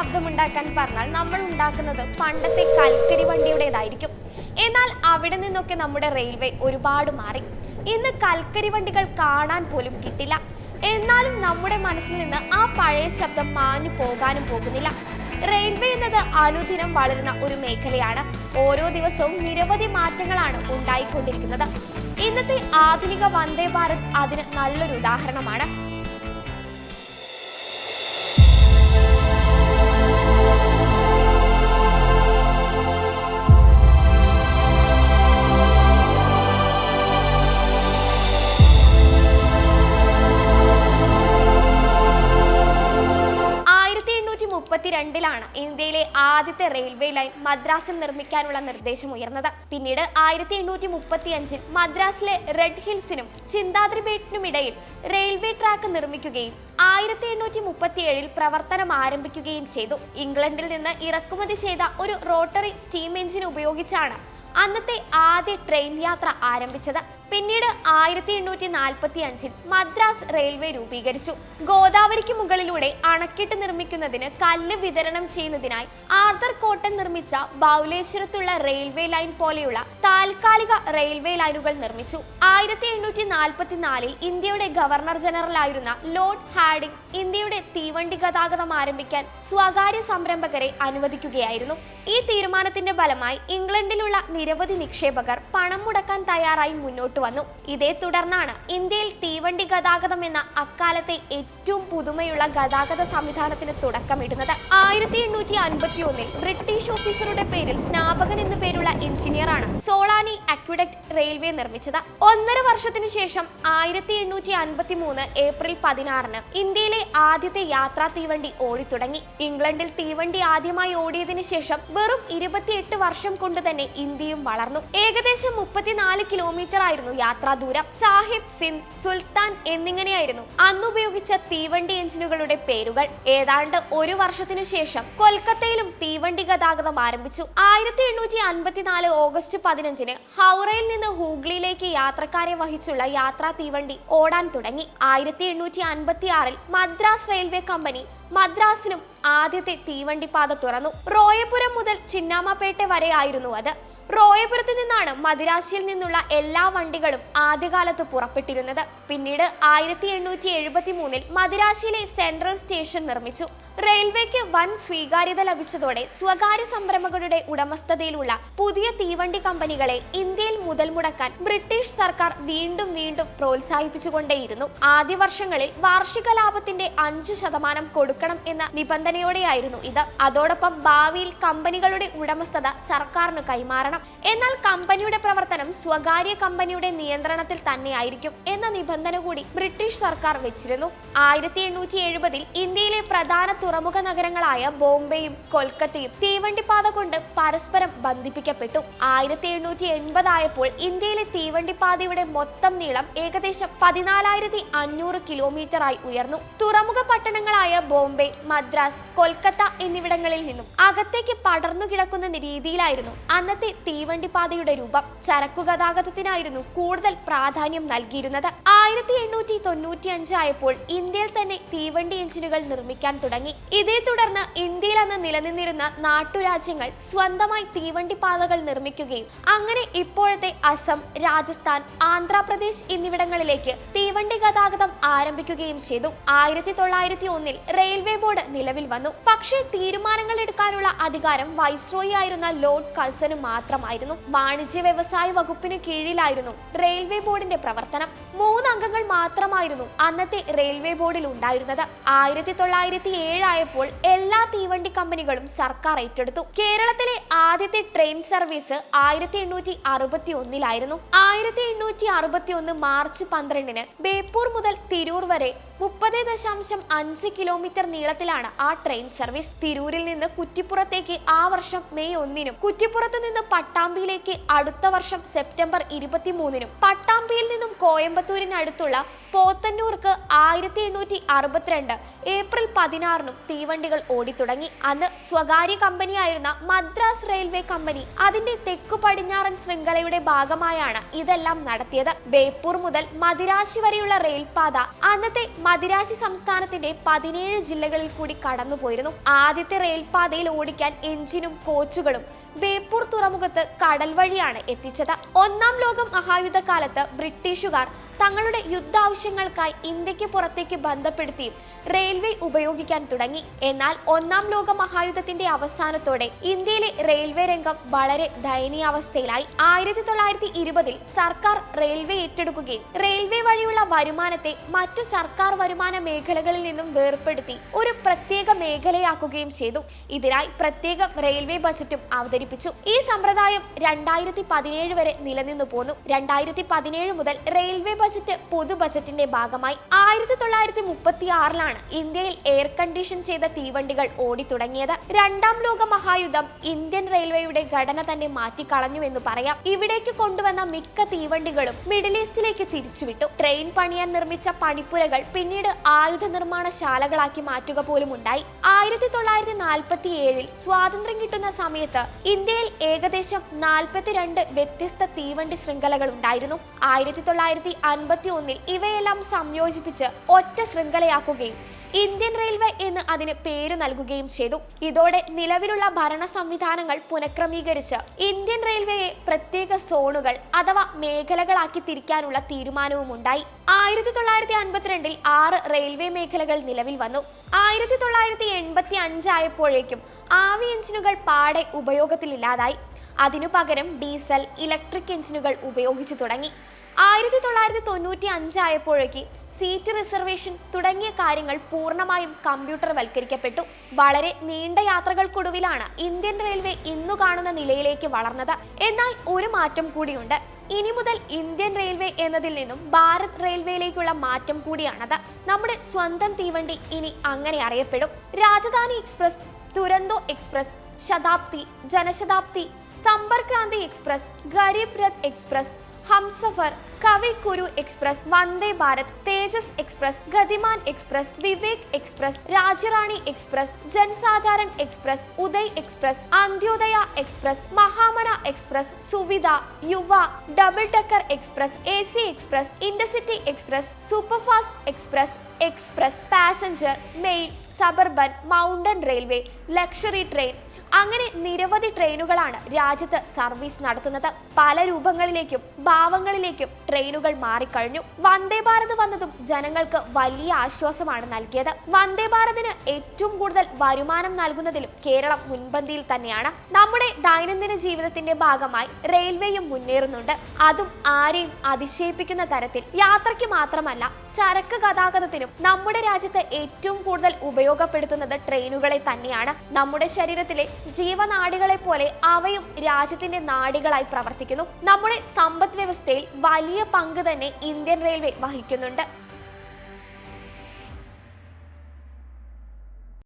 ശബ്ദമുണ്ടാക്കാൻ പറഞ്ഞാൽ നമ്മൾ ഉണ്ടാക്കുന്നത് പണ്ടത്തെ കൽക്കരി വണ്ടിയുടേതായിരിക്കും. എന്നാൽ അവിടെ നിന്നൊക്കെ നമ്മുടെ റെയിൽവേ ഒരുപാട് മാറി. ഇന്ന് കൽക്കരി വണ്ടികൾ കാണാൻ പോലും കിട്ടില്ല. എന്നാലും നമ്മുടെ മനസ്സിൽ നിന്ന് ആ പഴയ ശബ്ദം മാഞ്ഞു പോകാനും പോകുന്നില്ല. റെയിൽവേ എന്നത് അനുദിനം വളരുന്ന ഒരു മേഖലയാണ്. ഓരോ ദിവസവും നിരവധി മാറ്റങ്ങളാണ് ഉണ്ടായിക്കൊണ്ടിരിക്കുന്നത്. ഇന്നത്തെ ആധുനിക വന്ദേ ഭാരത് അതിന് നല്ലൊരു ഉദാഹരണമാണ്. മുപ്പത്തിരണ്ടിലാണ് ഇന്ത്യയിലെ ആദ്യത്തെ റെയിൽവേ ലൈൻ മദ്രാസിൽ നിർമ്മിക്കാനുള്ള നിർദ്ദേശം ഉയർന്നത്. പിന്നീട് ആയിരത്തി എണ്ണൂറ്റി മുപ്പത്തി അഞ്ചിൽ മദ്രാസിലെ റെഡ് ഹിൽസിനും ചിന്താദ്രിപേട്ടിനും ഇടയിൽ റെയിൽവേ ട്രാക്ക് നിർമ്മിക്കുകയും ആയിരത്തി എണ്ണൂറ്റി മുപ്പത്തി ഏഴിൽ പ്രവർത്തനം ആരംഭിക്കുകയും ചെയ്തു. ഇംഗ്ലണ്ടിൽ നിന്ന് ഇറക്കുമതി ചെയ്ത ഒരു റോട്ടറി സ്റ്റീം എഞ്ചിൻ ഉപയോഗിച്ചാണ് അന്നത്തെ ആദ്യ ട്രെയിൻ യാത്ര ആരംഭിച്ചത്. പിന്നീട് ആയിരത്തി എണ്ണൂറ്റി നാൽപ്പത്തി അഞ്ചിൽ മദ്രാസ് റെയിൽവേ രൂപീകരിച്ചു. ഗോദാവരിക്ക് മുകളിലൂടെ അണക്കെട്ട് നിർമ്മിക്കുന്നതിന് കല്ല് വിതരണം ചെയ്യുന്നതിനായി ആർദർ കോട്ടൺ നിർമ്മിച്ച ബൗലേശ്വരത്തുള്ള റെയിൽവേ ലൈൻ പോലെയുള്ള താൽക്കാലിക റെയിൽവേ ലൈനുകൾ നിർമ്മിച്ചു. ആയിരത്തി എണ്ണൂറ്റി നാൽപ്പത്തിനാലിൽ ഇന്ത്യയുടെ ഗവർണർ ജനറൽ ആയിരുന്ന ലോർഡ് ഹാഡിംഗ് ഇന്ത്യയുടെ തീവണ്ടി ഗതാഗതം ആരംഭിക്കാൻ സ്വകാര്യ സംരംഭകരെ അനുവദിക്കുകയായിരുന്നു. ഈ തീരുമാനത്തിന്റെ ഫലമായി ഇംഗ്ലണ്ടിലുള്ള നിരവധി നിക്ഷേപകർ പണം മുടക്കാൻ തയ്യാറായി മുന്നോട്ട് വന്നു. ഇതേ തുടർന്നാണ് ഇന്ത്യയിൽ തീവണ്ടി ഗതാഗതം എന്ന അക്കാലത്തെ ഏറ്റവും പുതുമയുള്ള ഗതാഗത സംവിധാനത്തിന് തുടക്കമിടുന്നത്. ആയിരത്തി എണ്ണൂറ്റി അൻപത്തി ഒന്നിൽ ബ്രിട്ടീഷ് ഓഫീസറുടെ പേരിൽ സ്നാപകൻ എന്നു പേരുള്ള എഞ്ചിനീയറാണ് സോളാനി അക്വിഡക്ട് റെയിൽവേ നിർമ്മിച്ചത്. ഒന്നര വർഷത്തിനു ശേഷം ആയിരത്തി എണ്ണൂറ്റി അൻപത്തി മൂന്ന് ഏപ്രിൽ പതിനാറിന് ഇന്ത്യയിലെ ആദ്യത്തെ യാത്രാ തീവണ്ടി ഓടിത്തുടങ്ങി. ഇംഗ്ലണ്ടിൽ തീവണ്ടി ആദ്യമായി ഓടിയതിനു ശേഷം വെറും ഇരുപത്തിയെട്ട് വർഷം കൊണ്ട് തന്നെ ഇന്ത്യയും വളർന്നു. ഏകദേശം മുപ്പത്തിനാല് കിലോമീറ്റർ ആയിരുന്നു യാത്രാ ദൂരം. സാഹിബ് സിന്ദ് സുൽത്താൻ എന്നിങ്ങനെയായിരുന്നു അന്ന് ഉപയോഗിച്ച തീവണ്ടി എഞ്ചിനുകളുടെ പേരുകൾ. ഏതാണ്ട് ഒരു വർഷത്തിനു ശേഷം കൊൽക്കത്തയിലും തീവണ്ടി ഗതാഗതം ആരംഭിച്ചു. ആയിരത്തി എണ്ണൂറ്റി അൻപത്തിനാല് ഓഗസ്റ്റ് പതിനഞ്ചിന് ഹൗറയിൽ നിന്ന് ഹൂഗ്ലിയിലേക്ക് യാത്രക്കാരെ വഹിച്ചുള്ള യാത്രാ തീവണ്ടി ഓടാൻ തുടങ്ങി. ആയിരത്തി എണ്ണൂറ്റി അൻപത്തി മദ്രാസ് റെയിൽവേ കമ്പനി മദ്രാസിലും ആദ്യത്തെ തീവണ്ടിപ്പാത തുറന്നു. റോയപുരം മുതൽ ചിന്നാമപേട്ട വരെയായിരുന്നു അത്. റോയപുരത്ത് നിന്നാണ് മദിരാശിയിൽ നിന്നുള്ള എല്ലാ വണ്ടികളും ആദ്യകാലത്ത് പുറപ്പെട്ടിരുന്നത്. പിന്നീട് ആയിരത്തി എണ്ണൂറ്റി എഴുപത്തി മൂന്നിൽ മദിരാശിയിലെ സെൻട്രൽ സ്റ്റേഷൻ നിർമ്മിച്ചു. റെയിൽവേക്ക് വൻ സ്വീകാര്യത ലഭിച്ചതോടെ സ്വകാര്യ സംരംഭകരുടെ ഉടമസ്ഥതയിലുള്ള പുതിയ തീവണ്ടി കമ്പനികളെ ഇന്ത്യയിൽ മുതൽ മുടക്കാൻ ബ്രിട്ടീഷ് സർക്കാർ വീണ്ടും വീണ്ടും പ്രോത്സാഹിപ്പിച്ചുകൊണ്ടേയിരുന്നു. ആദ്യ വർഷങ്ങളിൽ വാർഷിക ലാഭത്തിന്റെ അഞ്ചു ശതമാനം കൊടുക്കണം എന്ന നിബന്ധനയോടെയായിരുന്നു ഇത്. അതോടൊപ്പം ഭാവിയിൽ കമ്പനികളുടെ ഉടമസ്ഥത സർക്കാരിന് കൈമാറണം. എന്നാൽ കമ്പനിയുടെ പ്രവർത്തനം സ്വകാര്യ കമ്പനിയുടെ നിയന്ത്രണത്തിൽ തന്നെയായിരിക്കും എന്ന നിബന്ധന കൂടി ബ്രിട്ടീഷ് സർക്കാർ വെച്ചിരുന്നു. ആയിരത്തി എണ്ണൂറ്റി എഴുപതിൽ ഇന്ത്യയിലെ പ്രധാന തുറമുഖ നഗരങ്ങളായ ബോംബെയും കൊൽക്കത്തയും തീവണ്ടിപ്പാത കൊണ്ട് പരസ്പരം ബന്ധിപ്പിക്കപ്പെട്ടു. ആയിരത്തി എണ്ണൂറ്റി എൺപതായപ്പോൾ ഇന്ത്യയിലെ തീവണ്ടിപ്പാതയുടെ മൊത്തം നീളം ഏകദേശം പതിനാലായിരത്തി അഞ്ഞൂറ് കിലോമീറ്റർ ആയി ഉയർന്നു. തുറമുഖ പട്ടണങ്ങളായ ബോംബെ മദ്രാസ് കൊൽക്കത്ത എന്നിവിടങ്ങളിൽ നിന്നും അകത്തേക്ക് പടർന്നു കിടക്കുന്ന രീതിയിലായിരുന്നു അന്നത്തെ തീവണ്ടിപ്പാതയുടെ രൂപം. ചരക്കു ഗതാഗതത്തിനായിരുന്നു കൂടുതൽ പ്രാധാന്യം നൽകിയിരുന്നത്. ആയിരത്തി എണ്ണൂറ്റി തൊണ്ണൂറ്റി അഞ്ചായപ്പോൾ ഇന്ത്യയിൽ തന്നെ തീവണ്ടി എഞ്ചിനുകൾ നിർമ്മിക്കാൻ തുടങ്ങി. ഇതേ തുടർന്ന് ഇന്ത്യയിൽ അന്ന് നിലനിന്നിരുന്ന നാട്ടുരാജ്യങ്ങൾ സ്വന്തമായി തീവണ്ടി പാതകൾ നിർമ്മിക്കുകയും അങ്ങനെ ഇപ്പോഴത്തെ അസം രാജസ്ഥാൻ ആന്ധ്രാപ്രദേശ് എന്നിവിടങ്ങളിലേക്ക് തീവണ്ടി ഗതാഗതം ആരംഭിക്കുകയും ചെയ്തു. ആയിരത്തി തൊള്ളായിരത്തി ഒന്നിൽ റെയിൽവേ ബോർഡ് നിലവിൽ വന്നു. പക്ഷേ തീരുമാനങ്ങൾ എടുക്കാനുള്ള അധികാരം വൈസ്രോയി ആയിരുന്ന ലോർഡ് കൾസന് മാത്രമായിരുന്നു. വാണിജ്യ വ്യവസായ വകുപ്പിന് കീഴിലായിരുന്നു റെയിൽവേ ബോർഡിന്റെ പ്രവർത്തനം. മൂന്നംഗങ്ങൾ മാത്രമായിരുന്നു അന്നത്തെ റെയിൽവേ ബോർഡിൽ ഉണ്ടായിരുന്നത്. ആയിരത്തി തൊള്ളായിരത്തി ഏഴായപ്പോൾ എല്ലാ തീവണ്ടി കമ്പനികളും സർക്കാർ ഏറ്റെടുത്തു. കേരളത്തിലെ ആദ്യത്തെ ട്രെയിൻ സർവീസ് ആയിരത്തി എണ്ണൂറ്റി അറുപത്തി ഒന്നിലായിരുന്നു ആയിരത്തി എണ്ണൂറ്റി അറുപത്തി ഒന്ന് മാർച്ച് പന്ത്രണ്ടിന് ബേപ്പൂർ മുതൽ തിരൂർ വരെ മുപ്പത് ദശാംശം അഞ്ച് കിലോമീറ്റർ നീളത്തിലാണ് ആ ട്രെയിൻ സർവീസ്. തിരൂരിൽ നിന്ന് കുറ്റിപ്പുറത്തേക്ക് ആ വർഷം മെയ് ഒന്നിനും കുറ്റിപ്പുറത്ത് നിന്ന് പട്ടാമ്പിയിലേക്ക് അടുത്ത വർഷം സെപ്റ്റംബർ ഇരുപത്തിമൂന്നിനും പട്ടാമ്പിയിൽ നിന്നും കോയമ്പത്തൂരിനടുത്തുള്ള പോത്തന്നൂർക്ക് ആയിരത്തി എണ്ണൂറ്റി അറുപത്തിരണ്ട് ഏപ്രിൽ പതിനാറിനും തീവണ്ടികൾ ഓടിത്തുടങ്ങി അന്ന് സ്വകാര്യ കമ്പനിയായിരുന്ന മദ്രാസ് റെയിൽവേ കമ്പനി അതിന്റെ തെക്കു പടിഞ്ഞാറൻ ശൃംഖലയുടെ ഭാഗമായാണ് ഇതെല്ലാം നടത്തിയത്. ബേപ്പൂർ മുതൽ മദിരാശി വരെയുള്ള റെയിൽപാത അന്നത്തെ മദിരാശി സംസ്ഥാനത്തിന്റെ പതിനേഴ് ജില്ലകളിൽ കൂടി കടന്നുപോയിരുന്നു. ആദ്യത്തെ റെയിൽപാതയിൽ ഓടിക്കാൻ എഞ്ചിനും കോച്ചുകളും ബേപ്പൂർ തുറമുഖത്ത് കടൽ വഴിയാണ് എത്തിച്ചത്. ഒന്നാം ലോക മഹായുദ്ധകാലത്ത് ബ്രിട്ടീഷുകാർ തങ്ങളുടെ യുദ്ധാവശ്യങ്ങൾക്കായി ഇന്ത്യയ്ക്ക് പുറത്തേക്ക് ബന്ധപ്പെടുത്തി റെയിൽവേ ഉപയോഗിക്കാൻ തുടങ്ങി. എന്നാൽ ഒന്നാം ലോക മഹായുദ്ധത്തിന്റെ അവസാനത്തോടെ ഇന്ത്യയിലെ റെയിൽവേ രംഗം വളരെ ദയനീയാവസ്ഥയിലായി. ആയിരത്തി തൊള്ളായിരത്തി ഇരുപതിൽ സർക്കാർ റെയിൽവേ ഏറ്റെടുക്കുകയും റെയിൽവേ വഴിയുള്ള വരുമാനത്തെ മറ്റു സർക്കാർ വരുമാന മേഖലകളിൽ നിന്നും വേർപ്പെടുത്തി ഒരു പ്രത്യേക മേഖലയാക്കുകയും ചെയ്തു. ഇതിനായി പ്രത്യേക റെയിൽവേ ബജറ്റും അവതരിപ്പിച്ചു. ഈ സമ്പ്രദായം രണ്ടായിരത്തി പതിനേഴ് വരെ നിലനിന്നു പോന്നു. രണ്ടായിരത്തി പതിനേഴ് മുതൽ റെയിൽവേ ബജറ്റ് പൊതു ബജറ്റിന്റെ ഭാഗമായി ആയിരത്തി തൊള്ളായിരത്തി മുപ്പത്തി ആറിലാണ് ഇന്ത്യയിൽ എയർ കണ്ടീഷൻ ചെയ്ത തീവണ്ടികൾ ഓടിത്തുടങ്ങിയത് രണ്ടാം ലോക മഹായുദ്ധം ഇന്ത്യൻ റെയിൽവേയുടെ ഘടന തന്നെ മാറ്റിക്കളഞ്ഞു എന്ന് പറയാം. ഇവിടേക്ക് കൊണ്ടുവന്ന മിക്ക തീവണ്ടികളും മിഡിൽ ഈസ്റ്റിലേക്ക് തിരിച്ചുവിട്ടു. ട്രെയിൻ പണിയാൻ നിർമ്മിച്ച പണിപ്പുരകൾ പിന്നീട് ആയുധ നിർമ്മാണശാലകളാക്കി മാറ്റുക പോലും ഉണ്ടായി ആയിരത്തി തൊള്ളായിരത്തി നാൽപ്പത്തി ഏഴിൽ സ്വാതന്ത്ര്യം കിട്ടുന്ന സമയത്ത് ഇന്ത്യയിൽ ഏകദേശം നാൽപ്പത്തിരണ്ട് വ്യത്യസ്ത തീവണ്ടി ശൃംഖലകൾ ഉണ്ടായിരുന്നു. ആയിരത്തി തൊള്ളായിരത്തി അൻപത്തി ഒന്നിൽ ഇവയെല്ലാം സംയോജിപ്പിച്ച് ഒറ്റ ശൃംഖലയാക്കുകയും ഇന്ത്യൻ റെയിൽവേ എന്ന് അതിന് പേര് നൽകുകയും ചെയ്തു. ഇതോടെ നിലവിലുള്ള ഭരണ സംവിധാനങ്ങൾ പുനഃക്രമീകരിച്ച് ഇന്ത്യൻ റെയിൽവേയെ പ്രത്യേക സോണുകൾ അഥവാ മേഖലകളാക്കി തിരിക്കാനുള്ള തീരുമാനവും ഉണ്ടായി ആയിരത്തി തൊള്ളായിരത്തി അൻപത്തിരണ്ടിൽ ആറ് റെയിൽവേ മേഖലകൾ നിലവിൽ വന്നു. ആയിരത്തി തൊള്ളായിരത്തി എൺപത്തി അഞ്ചായപ്പോഴേക്കും ആവി എഞ്ചിനുകൾ പാടെ ഉപയോഗത്തിലില്ലാതായി. അതിനു പകരം ഡീസൽ ഇലക്ട്രിക് എഞ്ചിനുകൾ ഉപയോഗിച്ചു തുടങ്ങി. ആയിരത്തി തൊള്ളായിരത്തി തൊണ്ണൂറ്റി അഞ്ചായപ്പോഴേക്ക് സീറ്റ് റിസർവേഷൻ തുടങ്ങിയ കാര്യങ്ങൾ പൂർണമായും കമ്പ്യൂട്ടർ വൽക്കരിക്കപ്പെട്ടു വളരെ നീണ്ട യാത്രകൾക്കൊടുവിലാണ് ഇന്ത്യൻ റെയിൽവേ ഇന്നു കാണുന്ന നിലയിലേക്ക് വളർന്നത്. എന്നാൽ ഒരു മാറ്റം കൂടിയുണ്ട്. ഇനി മുതൽ ഇന്ത്യൻ റെയിൽവേ എന്നതിൽ നിന്നും ഭാരത് റെയിൽവേയിലേക്കുള്ള മാറ്റം കൂടിയാണത്. നമ്മുടെ സ്വന്തം തീവണ്ടി ഇനി അങ്ങനെ അറിയപ്പെടും. Rajdhani express Duronto express Shatabdi Jan Shatabdi Sampark Kranti express Garib Rath express Humsafar Kavi Guru express Vande Bharat Tejas express Gatiman express Vivek express Rajya Rani express Jan Sadharan express Uday express Antyodaya express Mahamana express Suvidha Yuva double decker express A C express intercity express superfast express express passenger mail suburban mountain railway luxury train അങ്ങനെ നിരവധി ട്രെയിനുകളാണ് രാജ്യത്ത് service നടത്തുന്നത്. പല രൂപങ്ങളിലേക്കും ഭാവങ്ങളിലേക്കും ട്രെയിനുകൾ മാറിക്കഴിഞ്ഞു. വന്ദേ ഭാരത് വന്നതും ജനങ്ങൾക്ക് വലിയ ആശ്വാസമാണ് നൽകിയത്. വന്ദേ ഭാരതിന് ഏറ്റവും കൂടുതൽ വരുമാനം നൽകുന്നതിലും കേരളം മുൻപന്തിയിൽ തന്നെയാണ്. നമ്മുടെ ദൈനംദിന ജീവിതത്തിന്റെ ഭാഗമായി റെയിൽവേയും മുന്നേറുന്നുണ്ട്. അതും ആരെയും അതിശയിപ്പിക്കുന്ന തരത്തിൽ. യാത്രയ്ക്ക് മാത്രമല്ല ചരക്ക് ഗതാഗതത്തിനും നമ്മുടെ രാജ്യത്ത് ഏറ്റവും കൂടുതൽ ഉപയോഗപ്പെടുത്തുന്നത് ട്രെയിനുകളെ തന്നെയാണ്. നമ്മുടെ ശരീരത്തിലെ ജീവനാടികളെ പോലെ അവയും രാജ്യത്തിന്റെ നാടികളായി പ്രവർത്തിക്കുന്നു. നമ്മുടെ സമ്പദ് വ്യവസ്ഥയിൽ വലിയ പങ്ക് തന്നെ ഇന്ത്യൻ റെയിൽവേ വഹിക്കുന്നുണ്ട്.